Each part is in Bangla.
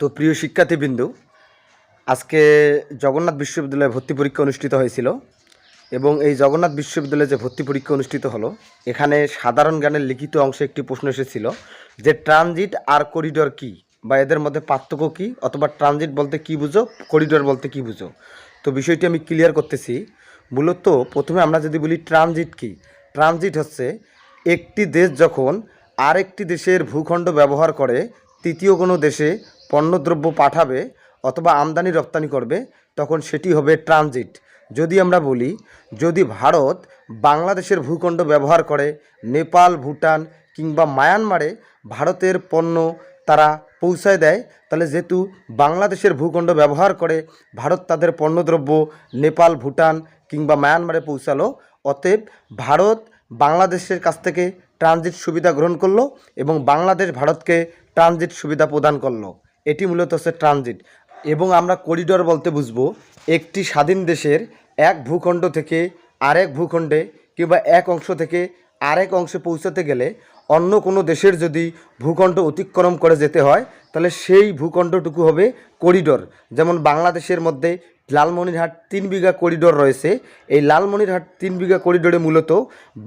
তো প্রিয় শিক্ষার্থীবৃন্দ, আজকে জগন্নাথ বিশ্ববিদ্যালয়ে ভর্তি পরীক্ষা অনুষ্ঠিত হয়েছিল এবং এই জগন্নাথ বিশ্ববিদ্যালয়ে যে ভর্তি পরীক্ষা অনুষ্ঠিত হলো, এখানে সাধারণ জ্ঞানের লিখিত অংশে একটি প্রশ্ন এসেছিল যে ট্রানজিট আর করিডোর কি বা এদের মধ্যে পার্থক্য কী অথবা ট্রানজিট বলতে কি বুঝো, করিডোর বলতে কি বুঝো? তো বিষয়টি আমি ক্লিয়ার করতেছি। মূলত প্রথমে আমরা যদি বলি ট্রানজিট কি, ট্রানজিট হচ্ছে একটি দেশ যখন আরেকটি দেশের ভূখণ্ড ব্যবহার করে তৃতীয় কোনো দেশে পণ্যদ্রব্য পাঠাবে অথবা আমদানি রপ্তানি করবে, তখন সেটি হবে ট্রানজিট। যদি আমরা বলি, যদি ভারত বাংলাদেশের ভূখণ্ড ব্যবহার করে, নেপাল, ভুটান কিংবা মায়ানমারে ভারতের পণ্য তারা পৌঁছায় দেয়, তাহলে যেহেতু বাংলাদেশের ভূখণ্ড ব্যবহার করে, ভারত তাদের পণ্যদ্রব্য নেপাল, ভুটান কিংবা মায়ানমারে পৌঁছালো, অতএব ভারত বাংলাদেশের কাছ থেকে ট্রানজিট সুবিধা গ্রহণ করল এবং বাংলাদেশ ভারতকে ট্রানজিট সুবিধা প্রদান করল। এটি মূলত হচ্ছে ট্রানজিট। এবং আমরা করিডর বলতে বুঝব, একটি স্বাধীন দেশের এক ভূখণ্ড থেকে আরেক ভূখণ্ডে কিংবা এক অংশ থেকে আরেক অংশে পৌঁছাতে গেলে অন্য কোনো দেশের যদি ভূখণ্ড অতিক্রম করে যেতে হয়, তাহলে সেই ভূখণ্ডটুকু হবে করিডর। যেমন বাংলাদেশের মধ্যে লালমনিরহাট তিন বিঘা করিডোর রয়েছে। এই লালমনিরহাট তিন বিঘা করিডোরে মূলত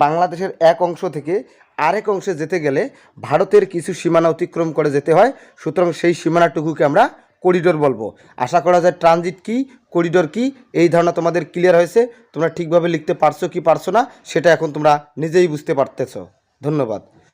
বাংলাদেশের এক অংশ থেকে আরেক অংশে যেতে গেলে ভারতের কিছু সীমানা অতিক্রম করে যেতে হয়। সুতরাং সেই সীমানাটুকুকে আমরা করিডোর বলব। আশা করা যায় ট্রানজিট কি, করিডোর কি, এই ধারণা তোমাদের ক্লিয়ার হয়েছে। তোমরা ঠিকভাবে লিখতে পারছ কি পারছ না, সেটা এখন তোমরা নিজেই বুঝতে পারতেছো। ধন্যবাদ।